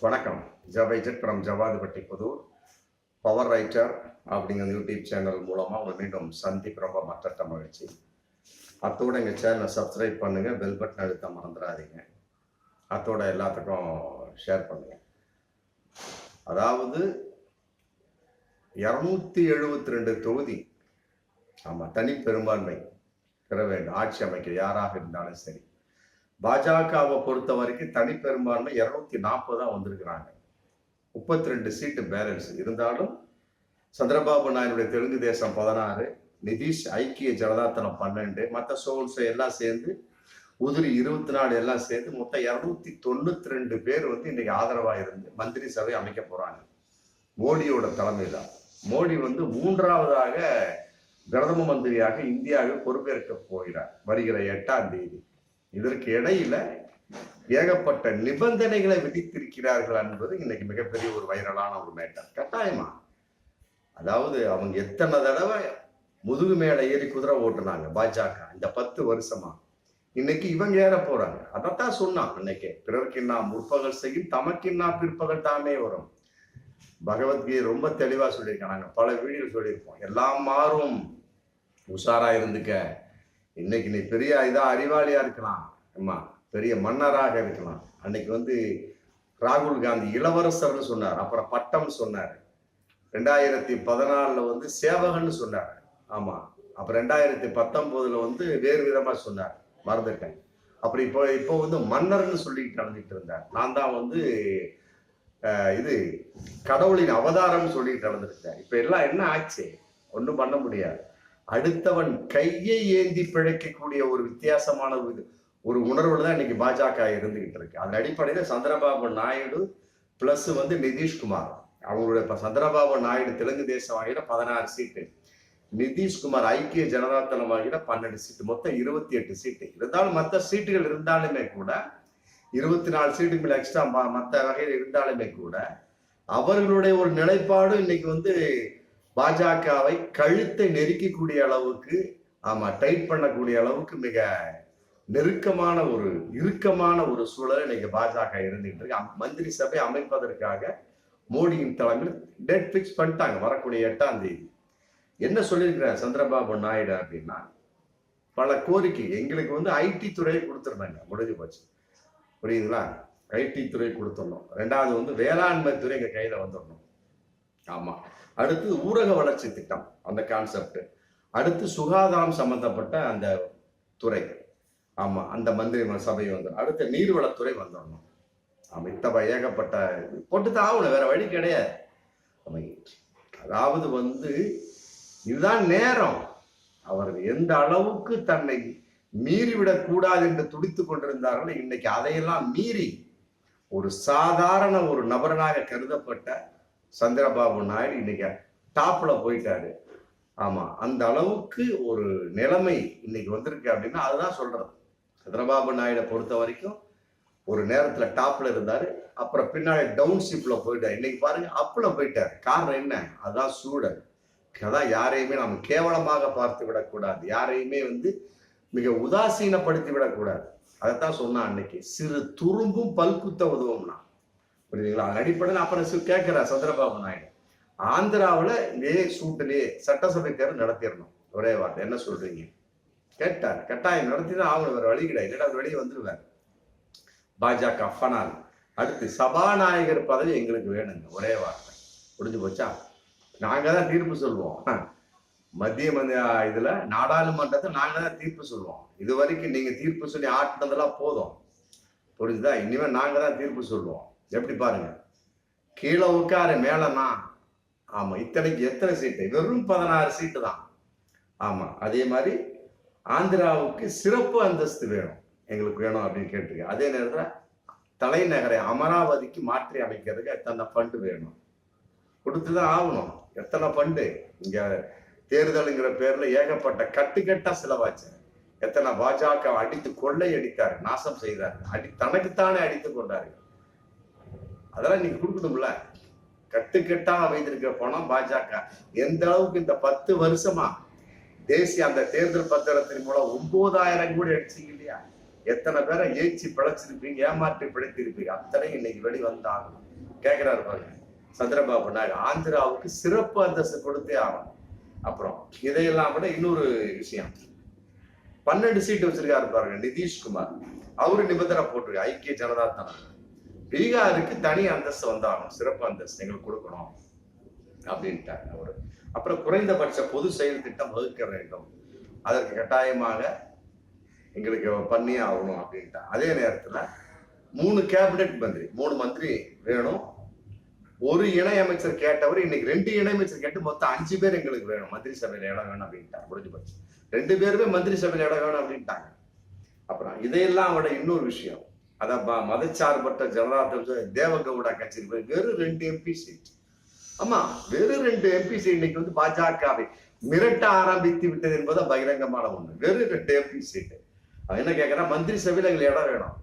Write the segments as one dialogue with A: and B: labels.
A: வணக்கம். ஜபைஜெட் from Javadhupatti Pudur. Power writer அப்படிங்கிற YouTube channel மூலமாக உங்களை மீண்டும் சந்திப்பு ரொம்ப மற்ற மகிழ்ச்சி. அத்தோட எங்கள் சேனலை சப்ஸ்கிரைப் பண்ணுங்கள் பெல் பட்டன் அழுத்த மறந்துடாதீங்க. அத்தோட எல்லாத்துக்கும் ஷேர் பண்ணுங்கள் அதாவது இரநூத்தி எழுபத்தி ரெண்டு தொகுதி. ஆமாம் தனி பெரும்பான்மை. பெற வேண்டும். ஆட்சி அமைக்க யாராக இருந்தாலும் சரி. பாஜகவை பொறுத்த வரைக்கும் தனிப்பெரும்பான்மை இரநூத்தி இருநூத்தி நாற்பது வந்திருக்கிறாங்க. முப்பத்தி ரெண்டு சீட்டு பேலன்ஸ் இருந்தாலும் சந்திரபாபு நாயுடைய தெலுங்கு தேசம் பதினாறு நிதிஷ் ஐக்கிய ஜனதாதளம் பன்னெண்டு மற்ற சோல்ஸ் எல்லாம் சேர்ந்து உதிரி இருபத்தி நாலு எல்லாம் சேர்ந்து மொத்தம் இரநூத்தி தொண்ணூத்தி ரெண்டு பேர் வந்து இன்னைக்கு ஆதரவாக இருந்து மந்திரி சபை அமைக்க போறாங்க. மோடியோட தலைமையில மோடி வந்து மூன்றாவதாக பிரதம மந்திரியாக இந்தியாவில் பொறுப்பேற்க போகிறார். வருகிற எட்டாம் தேதி. இதற்கு இடையில ஏகப்பட்ட நிபந்தனைகளை விதித்திருக்கிறார்கள் என்பது இன்னைக்கு மிகப்பெரிய ஒரு வைரலான ஒரு மேட்டர். கட்டாயமா? அதாவது அவங்க எத்தனை தடவை முதுகு மேல ஏறி குதிரை ஓட்டுனாங்க பாஜக இந்த பத்து வருஷமா. இன்னைக்கு இவங்க ஏற போறாங்க. அதைத்தான் சொன்னான் அன்னைக்கு. பிறர்க்கின்னா முற்பகல் செய்யும் தமக்கின்னா பிற்பகல் தாமே வரும். பகவத்கீதை ரொம்ப தெளிவா சொல்லியிருக்காங்க. பல வீடியோ சொல்லியிருப்போம். எல்லாம் மாறும். உஷாரா இருந்துக்க. இன்னைக்கு நீ பெரிய இதா அறிவாளியா இருக்கலாம். அம்மா பெரிய மன்னராக இருக்கலாம். அன்னைக்கு வந்து ராகுல் காந்தி இளவரசர்னு சொன்னார். அப்புறம் பட்டம் சொன்னார். ரெண்டாயிரத்தி பதினாலில் வந்து சேவகன்னு சொன்னார். ஆமாம் அப்புறம் ரெண்டாயிரத்தி பத்தொம்போதில் வந்து வேறு விதமாக சொன்னார். மறந்துட்டேன். அப்புறம் இப்போ இப்போ வந்து மன்னர்னு சொல்லிட்டு நடந்துட்டு இருந்தார். நான் தான் வந்து இது கடவுளின் அவதாரம்னு சொல்லிட்டு நடந்துருக்கேன் இப்போ எல்லாம் என்ன ஆச்சு? ஒன்றும் பண்ண முடியாது. அடுத்தவன் கையை ஏந்தி பிழைக்கக்கூடிய ஒரு வித்தியாசமான ஒரு ஒரு உணர்வுல தான் இன்னைக்கு பாஜக இருந்துகிட்டு இருக்கு. அதன் அடிப்படையில் சந்திரபாபு நாயுடு பிளஸ் வந்து நிதிஷ்குமார். அவங்களுடைய இப்போ சந்திரபாபு நாயுடு தெலுங்கு தேசம் வாங்கிட பதினாறு சீட்டு. நிதிஷ்குமார் ஐக்கிய ஜனதா தளம் வாங்கிட பன்னெண்டு சீட்டு. மொத்தம் இருபத்தி எட்டு சீட்டு. இருந்தாலும் மற்ற சீட்டுகள் இருந்தாலுமே கூட இருபத்தி நாலு சீட்டு மேல எக்ஸ்ட்ரா மற்ற வகையில் இருந்தாலுமே கூட அவர்களுடைய ஒரு நிலைப்பாடு இன்னைக்கு வந்து பாஜகவை கழுத்தை நெருக்கக்கூடிய அளவுக்கு ஆமா டைட் பண்ணக்கூடிய அளவுக்கு மிக நெருக்கமான ஒரு இறுக்கமான ஒரு சூழல் இன்னைக்கு பாஜக இருந்துகிட்டு இருக்கு. மந்திரி சபை அமைப்பதற்காக மோடியின் தலைமையில் டேட் ஃபிக்ஸ் பண்ணிட்டாங்க வரக்கூடிய எட்டாம் தேதி. என்ன சொல்லியிருக்கிறார் சந்திரபாபு நாயுடு அப்படின்னா பல கோரிக்கை எங்களுக்கு வந்து ஐடி துறையை கொடுத்துருந்தாங்க முடிஞ்சு போச்சு. புரியுதுங்களா? ஐடி துறை கொடுத்துடணும். ரெண்டாவது வந்து வேளாண்மை துறை எங்க கையில வந்துடணும். ஆமா. அடுத்து ஊரக வளர்ச்சி திட்டம் அந்த கான்செப்ட் அடுத்து சுகாதாரம் சம்பந்தப்பட்ட அந்த துறை. ஆமா அந்த மந்திரி சபை வந்துடும் அடுத்து நீர்வளத்துறை வந்துடணும். ஆமா இத்தப ஏகப்பட்ட போட்டுத்தான் ஆகணும் வேற வழி கிடையாது. அதாவது வந்து இதுதான் நேரம். அவர் எந்த அளவுக்கு தன்னை மீறிவிடக் கூடாது என்று துடித்துக் கொண்டிருந்தார்கள் இன்னைக்கு அதையெல்லாம் மீறி ஒரு சாதாரண ஒரு நபரனாக கருதப்பட்ட சந்திரபாபு நாயுடு இன்னைக்கு டாப்பில் போயிட்டாரு. ஆமாம் அந்த அளவுக்கு ஒரு நிலைமை இன்னைக்கு வந்திருக்கு அப்படின்னா அதுதான் சொல்கிறது சந்திரபாபு நாயுடை பொறுத்த வரைக்கும் ஒரு நேரத்தில் டாப்பில் இருந்தார் அப்புறம் பின்னாடி டவுன்ஷிப்பில் போயிட்டார். இன்னைக்கு பாருங்க அப்பில் போயிட்டார். காரணம் என்ன? அதுதான் சூழல். அதான் யாரையுமே நம்ம கேவலமாக பார்த்து விடக்கூடாது. யாரையுமே வந்து மிக உதாசீனப்படுத்தி விடக்கூடாது. அதைத்தான் சொன்னான் அன்னைக்கு. சிறு துரும்பும் பல்குத்த உதவும்னா. புரியுதுங்களா? அதன் அடிப்படையில் அப்புறம் கேட்கிறார் சந்திரபாபு நாயுடு. ஆந்திராவில் இதே சூட்டிலே சட்டசபை தேர்தல் நடத்திடணும். ஒரே வார்த்தை என்ன சொல்றீங்க? கேட்டார். கட்டாயம் நடத்தி தான் ஆகணும் வேறு வழி கிடையாது. இல்லைடா வெளியே வந்துடுவார் பாஜக ஃபனால். அடுத்து சபாநாயகர் பதவி எங்களுக்கு வேணுங்க. ஒரே வார்த்தை. முடிஞ்சு போச்சா? நாங்கள் தான் தீர்ப்பு சொல்லுவோம் மத்திய மந்திய இதில் நாடாளுமன்றத்தை நாங்கள் தான் தீர்ப்பு சொல்லுவோம் இது வரைக்கும் நீங்கள் தீர்ப்பு சொல்லி ஆட்டினதெல்லாம் போதும். புரிஞ்சுதா? இனிமேல் நாங்கள் தான் தீர்ப்பு சொல்லுவோம் எப்படி பாருங்க? கீழே உட்காரு மேலனா? ஆமா இத்தனைக்கு எத்தனை சீட்டு? வெறும் பதினாறு சீட்டு தான். ஆமா அதே மாதிரி ஆந்திராவுக்கு சிறப்பு அந்தஸ்து வேணும். எங்களுக்கு வேணும் அப்படின்னு கேட்டிருக்கேன். அதே நேரத்தில் தலைநகரை அமராவதிக்கு மாற்றி அமைக்கிறதுக்கு எத்தனை ஃபண்டு வேணும்? கொடுத்து தான் ஆகணும். எத்தனை ஃபண்டு இங்கே தேர்தலுங்கிற பேரில் ஏகப்பட்ட கட்டுக்கட்டாக செலவாச்சு. எத்தனை பாஜக அடித்து கொள்ளை அடித்தார் நாசம் செய்தார். அடி தனக்குத்தானே அடித்து கொண்டாரு. அதெல்லாம் நீங்க கொடுக்கணும்ல. கட்டுக்கட்டா வைத்திருக்கிற பணம் பாஜக. எந்த அளவுக்கு இந்த பத்து வருஷமா தேசிய அந்த தேர்தல் பத்திரத்தின் மூலம் ஒன்பதாயிரம் கூட அடிச்சீங்க இல்லையா? எத்தனை பேரை ஏச்சி பிழைச்சிருப்பீங்க ஏமாற்றி பிழைத்திருப்பீங்க அத்தனை இன்னைக்கு வெளி வந்தாகணும் கேட்கிறாரு பாருங்க. சந்திரபாபு நாயுடு ஆந்திராவுக்கு சிறப்பு அந்தஸ்து கொடுத்தே ஆகணும். அப்புறம் இதையெல்லாம் விட இன்னொரு விஷயம். பன்னெண்டு சீட்டு வச்சிருக்காரு பாருங்க நிதிஷ்குமார். அவரு நிபந்தனை போட்டிருக்கு. ஐக்கிய ஜனதா தளம். பீகாருக்கு தனி அந்தஸ்து வந்தாகணும் சிறப்பு அந்தஸ்து எங்களுக்கு கொடுக்கணும் அப்படின்ட்டார் அவர். அப்புறம் குறைந்தபட்ச பொது செயல் திட்டம் வகுக்க வேண்டும். அதற்கு கட்டாயமாக எங்களுக்கு பண்ணியே ஆகணும் அப்படின்ட்டார். அதே நேரத்தில் மூணு கேபினெட் மந்திரி மூணு மந்திரி வேணும். ஒரு இணை அமைச்சர் கேட்டவர் இன்னைக்கு ரெண்டு இணை அமைச்சர் கேட்டு மொத்தம் அஞ்சு பேர் எங்களுக்கு வேணும். மந்திரி சபையில் இடம் வேணும் அப்படின்ட்டாங்க முடிஞ்சு போச்சு. ரெண்டு பேருமே மந்திரி சபையில் இடம் வேணும் அப்படின்ட்டாங்க. அப்புறம் இதையெல்லாம் விட இன்னொரு விஷயம். அதான் ப- மதச்சார்பற்ற ஜனதா தேவகவுடா கட்சி வெறும் ரெண்டு எம்பி சீட் ஆமா வெறும் ரெண்டு எம்பி சீட் இன்னைக்கு வந்து பாஜகவை மிரட்ட ஆரம்பித்து விட்டது என்பது பகிரங்கமான ஒண்ணு. வெறும் ரெண்டு எம்பி சீட்டு அவன் என்ன கேட்கறான் மந்திரி சபையில எங்களுக்கு இடம் வேணும்.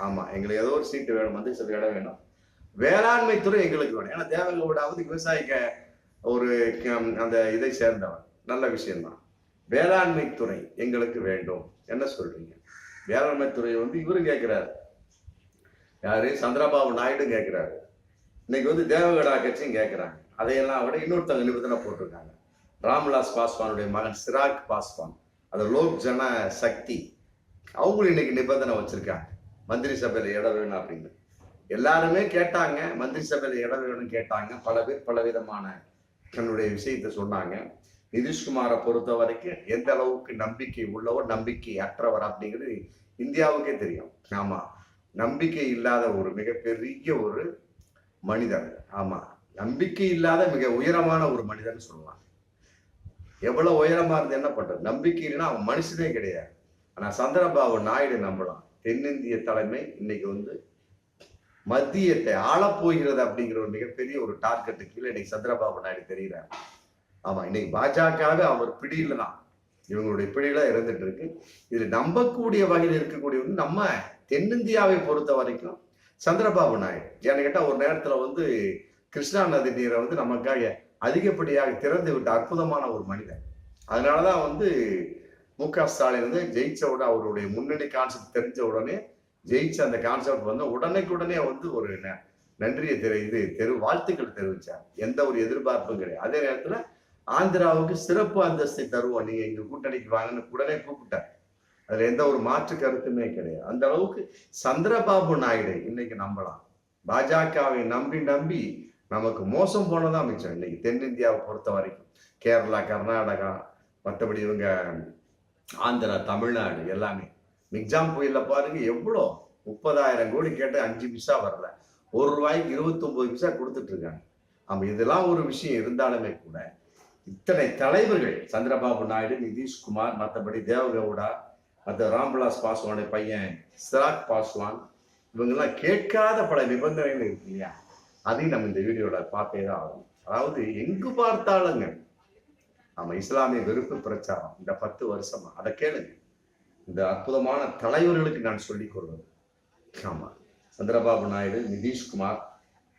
A: ஆமா எங்களுக்கு ஏதோ ஒரு சீட்டு வேணும். மந்திரி சபையில இடம் வேணும். வேளாண்மை துறை எங்களுக்கு வேணும். ஏன்னா தேவகவுடாவது விவசாயிக்க ஒரு அந்த இதை சேர்ந்தவன். நல்ல விஷயம்தான். வேளாண்மை துறை எங்களுக்கு வேண்டும். என்ன சொல்றீங்க? வேளாண்மை துறையை வந்து இவரும் கேட்கிறாரு. யாரு? சந்திரபாபு நாயுடும் கேட்கிறாரு. இன்னைக்கு வந்து தேவகடா கட்சியும் கேட்கிறாங்க. அதையெல்லாம் விட இன்னொருத்தவங்க நிபந்தனை போட்டிருக்காங்க. ராம்விலாஸ் பாஸ்வானுடைய மகன் சிராக் பாஸ்வான். அந்த லோக் ஜன சக்தி. அவங்களும் இன்னைக்கு நிபந்தனை வச்சிருக்காங்க. மந்திரி சபையில் இடம் வேணும் அப்படின்னு. எல்லாருமே கேட்டாங்க. மந்திரி சபையில் இடம் வேணும்னு கேட்டாங்க. பல பேர் பல விதமான தன்னுடைய விஷயத்தை சொன்னாங்க. நிதிஷ்குமாரை பொறுத்த வரைக்கும் எந்த அளவுக்கு நம்பிக்கை உள்ளவர் நம்பிக்கை அற்றவர் அப்படிங்கிறது இந்தியாவுக்கே தெரியும். ஆமா நம்பிக்கை இல்லாத ஒரு மிகப்பெரிய ஒரு மனிதர் ஆமா நம்பிக்கை இல்லாத மிக உயரமான ஒரு மனிதன் சொல்லலாம் எவ்வளவு உயரமா இருந்து என்ன பண்றது? நம்பிக்கை இல்லைன்னா அவன் மனுஷனே கிடையாது. ஆனா சந்திரபாபு நாயுடு நம்பலாம். தென்னிந்திய தலைமை இன்னைக்கு வந்து மத்தியத்தை ஆளப்போகிறது அப்படிங்கிற ஒரு மிகப்பெரிய ஒரு டார்கெட்டு கீழே இன்னைக்கு சந்திரபாபு நாயுடு தெரிகிறார் ஆமா இன்னைக்கு பாஜகவே அவர் பிடியில தான் இவங்களுடைய பிடியில இருந்துட்டு இருக்கு. இது நம்பக்கூடிய வகையில் இருக்கக்கூடிய வந்து நம்ம தென்னிந்தியாவை பொறுத்த வரைக்கும் சந்திரபாபு நாயுடு. ஏன்னு கேட்டா ஒரு நேரத்துல வந்து கிருஷ்ணா நதி நீரை வந்து நமக்காக அதிகப்படியாக திறந்து விட்ட அற்புதமான ஒரு மனிதன் அதனாலதான் வந்து மு க ஸ்டாலின் வந்து ஜெயிச்ச உடனே அவருடைய முன்னணி கான்செப்ட் தெரிஞ்ச உடனே ஜெயிச்ச அந்த கான்செப்ட் வந்து உடனே வந்து ஒரு நன்றியை தெரி இது தெரு வாழ்த்துக்கள் தெரிவிச்சார். எந்த ஒரு எதிர்பார்ப்பும் கிடையாது. அதே நேரத்துல ஆந்திராவுக்கு சிறப்பு அந்தஸ்தை தருவோம். நீங்க எங்க கூட்டணிக்கு வாங்கன்னு உடனே கூப்பிட்டார். அதுல எந்த ஒரு மாற்று கருத்துமே கிடையாது. அந்த அளவுக்கு சந்திரபாபு நாயுடு இன்னைக்கு நம்பலாம். பாஜகவை நம்பி நம்பி நமக்கு மோசம் போனதான் மிச்சம். இன்னைக்கு தென்னிந்தியாவை பொறுத்த வரைக்கும் கேரளா கர்நாடகா மற்றபடி இவங்க ஆந்திரா தமிழ்நாடு எல்லாமே. மிக்ஜாம் புயல்ல பாருங்க எவ்வளோ? முப்பதாயிரம் கோடி கேட்டு அஞ்சு பிசா வரல. ஒரு ரூபாய்க்கு இருபத்தொன்பது மிஷா கொடுத்துட்டு இருக்காங்க. ஆமா இதெல்லாம் ஒரு விஷயம் இருந்தாலுமே கூட இத்தனை தலைவர்கள் சந்திரபாபு நாயுடு நிதிஷ்குமார் மற்றபடி தேவகவுடா மற்ற ராம்விலாஸ் பாஸ்வானுடைய பையன் சிராக் பாஸ்வான் இவங்கெல்லாம் கேட்காத பல நிபந்தனைகள் இருக்கு இல்லையா? அதையும் நம்ம இந்த வீடியோவில் பார்த்தே தான் ஆகணும். அதாவது எங்கு பார்த்தாலுங்க நம்ம இஸ்லாமிய வெறுப்பு பிரச்சாரம் இந்த பத்து வருஷமா அதை கேளுங்க. இந்த அற்புதமான தலைவர்களுக்கு நான் சொல்லிக் கொள்வது. ஆமா. சந்திரபாபு நாயுடு நிதிஷ்குமார்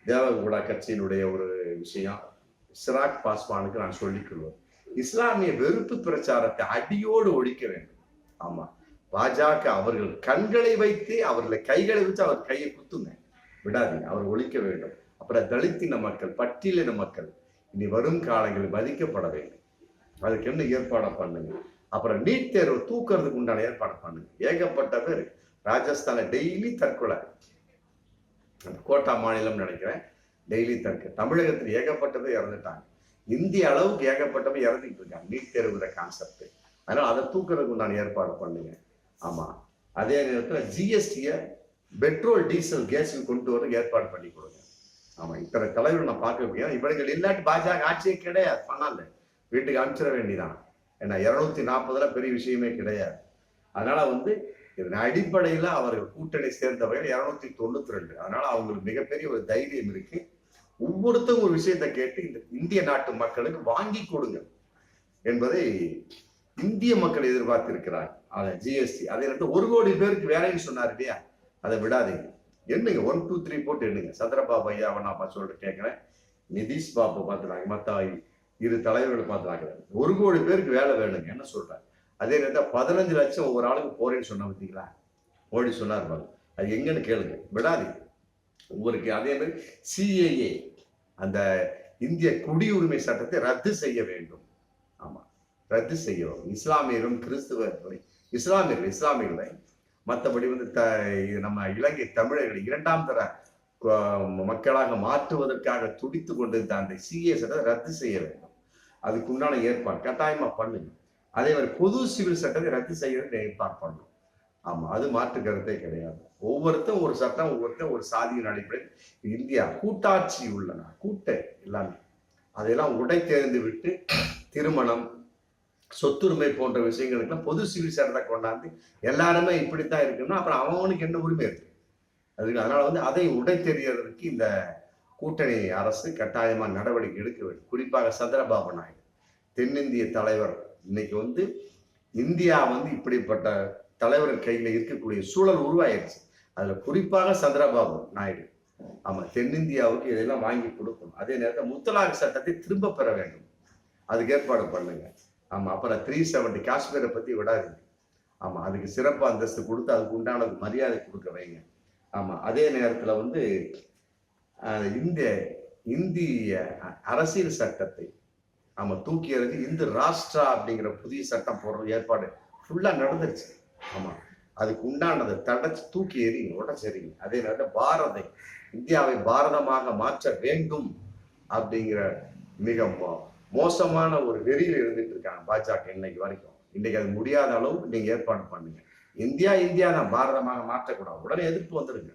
A: தேவகவுடா கட்சியினுடைய ஒரு விஷயம். சிராக் பாஸ்வானுக்கு நான் சொல்லிக்கொள்வேன் இஸ்லாமிய வெறுப்பு பிரச்சாரத்தை அடியோடு ஒழிக்க வேண்டும். ஆமா. பாஜக அவர்கள் கண்களை வைத்து அவர்களை கைகளை வச்சு அவர் கையை குத்துங்க. விடாதீங்க. அவர் ஒழிக்க வேண்டும். அப்புறம் தலித்தின மக்கள் பட்டியலின மக்கள் இனி வரும் காலங்களில் மதிக்கப்பட வேண்டும். அதுக்கு என்ன ஏற்பாடு பண்ணுங்க. அப்புறம் நீட் தேர்வு தூக்குறதுக்கு உண்டான ஏற்பாடு பண்ணுங்க. ஏகப்பட்ட பேர். ராஜஸ்தான டெய்லி தற்கொலை. கோட்டா மாநிலம் நினைக்கிறேன். டெய்லி தடுக்க தமிழகத்தில் ஏகப்பட்டதை இறந்துட்டாங்க. இந்திய அளவுக்கு ஏகப்பட்டவை இறந்துட்டு இருக்காங்க. நீட் தேர்வுங்கிற கான்செப்ட் அதனால் அதை தூக்குறதுக்கு உண்டான ஏற்பாடு பண்ணுங்க. ஆமாம் அதே நேரத்தில் ஜிஎஸ்டியை பெட்ரோல் டீசல் கேஸுக்கு கொண்டு வர ஏற்பாடு பண்ணி கொடுங்க. ஆமாம் இத்தனை தலைவர் நான் பார்க்க முடியும். இவர்கள் இல்லாட்டி பாஜக ஆட்சியே கிடையாது. பண்ணால வீட்டுக்கு அனுப்பிச்சிட வேண்டிதான் ஏன்னா இரநூத்தி நாற்பதுல பெரிய விஷயமே கிடையாது. அதனால வந்து இதன் அடிப்படையில் அவர்கள் கூட்டணி சேர்ந்தவர்கள் இரநூத்தி தொண்ணூத்தி ரெண்டு. அதனால அவங்களுக்கு மிகப்பெரிய ஒரு தைரியம் இருக்கு. ஒவ்வொருத்தரும் ஒரு விஷயத்தை கேட்டு இந்த இந்திய நாட்டு மக்களுக்கு வாங்கி கொடுங்க என்பதை இந்திய மக்கள் எதிர்பார்த்திருக்கிறார் அதை ஜிஎஸ்டி அதை வந்து ஒரு கோடி பேருக்கு வேலைன்னு சொன்னார் இல்லையா? அதை விடாதீங்க. என்னங்க ஒன் டூ த்ரீ போட்டு எண்ணுங்க. சந்திரபாபு ஐயா அவனாப்பா சொல்லிட்டு கேட்கிறேன் நிதிஷ் பாபு பார்த்துறாங்க மத்தாய் இரு தலைவர்கள் பார்த்துறாங்க ஒரு கோடி பேருக்கு வேலை வேணுங்க என்ன சொல்றாங்க அதே நேரத்தில் பதினஞ்சு லட்சம் ஒவ்வொரு ஆளுக்கு போறேன்னு சொன்ன பார்த்தீங்களா மோடி சொன்னார் பாரு. அது எங்கன்னு கேளுங்க. விடாதீங்க. உங்களுக்கு அதே மாதிரி சிஏஏ அந்த இந்திய குடியுரிமை சட்டத்தை ரத்து செய்ய வேண்டும். ஆமாம் ரத்து செய்ய வேண்டும் இஸ்லாமியரும் கிறிஸ்துவர்களை இஸ்லாமியர்கள் இஸ்லாமியர்களை மற்றபடி வந்து த நம்ம இலங்கை தமிழர்களை இரண்டாம் தர மக்களாக மாற்றுவதற்காக துடித்து கொண்டிருந்த அந்த சிஏ சட்டத்தை ரத்து செய்ய வேண்டும். அதுக்கு உண்டான ஏற்பாடு கட்டாயமாக பண்ணுங்க. அதே மாதிரி பொது சிவில் சட்டத்தை ரத்து செய்ய ஏற்பாடு பண்ணணும். ஆமா அது மாற்று கருத்தே கிடையாது. ஒவ்வொருத்தரும் ஒரு சட்டம் ஒவ்வொருத்தரும் ஒரு சாதியின் அடிப்படையில் இந்தியா கூட்டாட்சி உள்ளன கூட்ட எல்லாமே. அதையெல்லாம் உடை தேர்ந்து விட்டு திருமணம் சொத்துரிமை போன்ற விஷயங்களுக்கெல்லாம் பொது சிவில் சட்டத்தை கொண்டாந்து எல்லாருமே இப்படித்தான் இருக்குன்னா அப்புறம் அவனுக்கு என்ன உரிமை இருக்கு? அதுக்கு அதனால வந்து அதை உடை தெரியறதுக்கு இந்த கூட்டணி அரசு கட்டாயமா நடவடிக்கை எடுக்க வேண்டும். குறிப்பாக சந்திரபாபு நாயுடு தென்னிந்திய தலைவர். இன்னைக்கு வந்து இந்தியா வந்து இப்படிப்பட்ட தலைவர்கள் கையில் இருக்கக்கூடிய சூழல் உருவாயிருச்சு. அதில் குறிப்பாக சந்திரபாபு நாயுடு. ஆமாம் தென்னிந்தியாவுக்கு இதெல்லாம் வாங்கி கொடுக்கணும். அதே நேரத்தில் முத்தலாக் சட்டத்தை திரும்ப பெற வேண்டும். அதுக்கு ஏற்பாடு பண்ணுங்க. ஆமாம் அப்புறம் த்ரீ செவன்டி காஷ்மீரை பற்றி விடாதீங்க. ஆமாம் அதுக்கு சிறப்பு அந்தஸ்து கொடுத்து அதுக்கு உண்டான மரியாதை கொடுக்க வைங்க. ஆமாம் அதே நேரத்தில் வந்து இந்த இந்திய அரசியல் சட்டத்தை ஆமாம் தூக்கி எறிஞ்சு இந்து ராஷ்டிரா அப்படிங்கிற புதிய சட்டம் போடுற ஏற்பாடு ஃபுல்லாக நடந்துருச்சு. ஆமா. அதுக்கு உண்டானதை தடைச்சு தூக்கி எறிங்க உடச்செறிங்க அதே நேரத்தில் பாரதை இந்தியாவை பாரதமாக மாற்ற வேண்டும் அப்படிங்கிற மிக மோசமான ஒரு வெறியில் இருந்துட்டு இருக்காங்க பாஜக இன்னைக்கு வரைக்கும். இன்னைக்கு அது முடியாத அளவுக்கு நீங்க ஏற்பாடு பண்ணுங்க. இந்தியா இந்தியா தான் பாரதமாக மாற்றக்கூடாது. உடனே எதிர்ப்பு வந்துருங்க.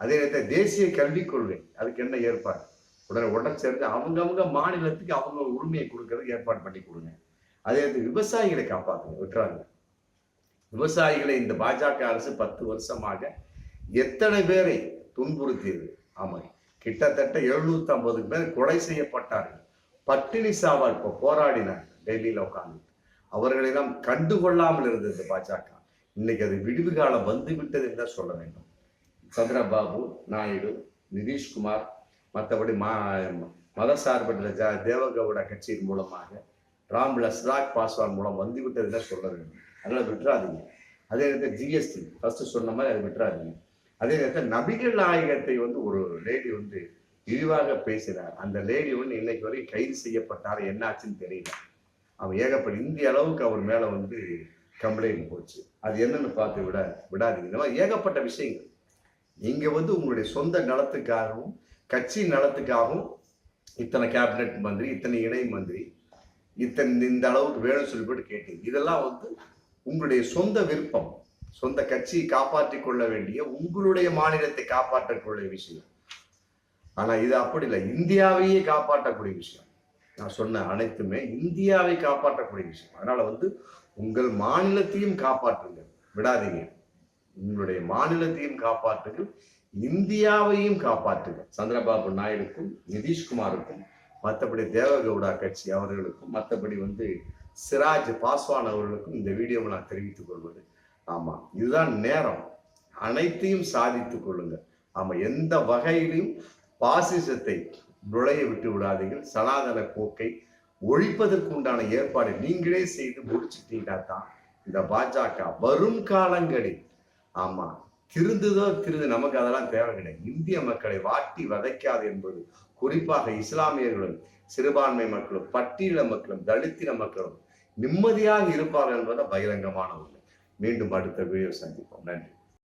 A: அதே நேரத்தில் தேசிய கல்விக் கொள்கை அதுக்கு என்ன ஏற்பாடு? உடனே உடனே சேர்ந்து அவங்கவங்க மாநிலத்துக்கு அவங்க உரிமையை கொடுக்கறதுக்கு ஏற்பாடு பண்ணி கொடுங்க. அதே நேரத்தில் விவசாயிகளை காப்பாற்றுங்க விட்டுறாங்க விவசாயிகளை இந்த பாஜக அரசு பத்து வருஷமாக எத்தனை பேரை துன்புறுத்தியது? ஆமாம் கிட்டத்தட்ட எழுநூத்தி ஐம்பது பேர் கொலை செய்யப்பட்டார்கள். பட்டினி சாவால் இப்போ போராடினார்கள் டெல்லியில் உட்கார்ந்து அவர்களெல்லாம் கண்டுகொள்ளாமல் இருந்தது இந்த பாஜக. இன்னைக்கு அது விடுவு காலம் வந்து விட்டது என்று தான் சொல்ல வேண்டும். சந்திரபாபு நாயுடு நிதிஷ்குமார் மற்றபடி மா மதசார்பற்ற ஜ தேவகவுட கட்சியின் மூலமாக ராம்விலாஸ் ராக் பாஸ்வான் மூலம் வந்துவிட்டதுன்னு தான் சொல்ல வேண்டும். அதனால் விட்டுறாதீங்க. அதே நேரத்தில் ஜிஎஸ்டி ஃபஸ்ட்டு சொன்ன மாதிரி அதை விட்டுறாதீங்க. அதே நேரத்தில் நபிகள் நாயகத்தை வந்து ஒரு லேடி வந்து இழிவாக பேசினார். அந்த லேடி வந்து இன்னைக்கு வரைக்கும் கைது செய்யப்பட்டார். என்னாச்சுன்னு தெரியல. அவன் ஏகப்பட்ட இந்திய அளவுக்கு அவர் மேலே வந்து கம்ப்ளைண்ட் போச்சு. அது என்னன்னு பார்த்து விட விடாதீங்க. இந்த மாதிரி ஏகப்பட்ட விஷயங்கள். நீங்கள் வந்து உங்களுடைய சொந்த நலத்துக்காகவும் கட்சி நலத்துக்காகவும் இத்தனை கேபினெட் மந்திரி இத்தனை இணை மந்திரி இத்தனை இந்த அளவுக்கு வேணும் சொல்லி போட்டு கேட்டீங்க. இதெல்லாம் வந்து உங்களுடைய சொந்த விருப்பம் சொந்த கட்சியை காப்பாற்றிக் கொள்ள வேண்டிய உங்களுடைய மாநிலத்தை காப்பாற்றக்கூடிய விஷயம். ஆனா இது அப்படி இல்லை. இந்தியாவையே காப்பாற்றக்கூடிய விஷயம். நான் சொன்ன அனைத்துமே இந்தியாவை காப்பாற்றக்கூடிய விஷயம். அதனால வந்து உங்கள் மாநிலத்தையும் காப்பாற்றுங்கள். விடாதீங்க. உங்களுடைய மாநிலத்தையும் காப்பாற்றுங்கள். இந்தியாவையும் காப்பாற்றுங்கள். சந்திரபாபு நாயுடுக்கும் நிதிஷ்குமாருக்கும் மற்றபடி தேவகவுடா கட்சி அவர்களுக்கும் மற்றபடி வந்து சிராஜ் பாஸ்வான் அவர்களுக்கும் இந்த வீடியோவை நான் தெரிவித்துக் கொள்வது. ஆமா இதுதான் நேரம். அனைத்தையும் சாதித்துக் கொள்ளுங்கள் ஆமா எந்த வகையிலும் பாசிசத்தை நுழைய விட்டு விடாதீர்கள். சனாதன போக்கை ஒழிப்பதற்கு உண்டான ஏற்பாடு நீங்களே செய்து முடிச்சிட்டீங்கன்னா தான் இந்த பாஜக வரும் காலங்களில் ஆமா திருந்துதோ திருந்து நமக்கு அதெல்லாம் தேவை கிடையாது. இந்திய மக்களை வாட்டி வதைக்காது என்பது குறிப்பாக இஸ்லாமியர்களும் சிறுபான்மை மக்களும் பட்டியல மக்களும் தலித்தின மக்களும் நிம்மதியாக இருப்பார்கள் என்பதை பகிரங்கமான உண்மை. மீண்டும் அடுத்த வீடியோ சந்திப்போம். நன்றி.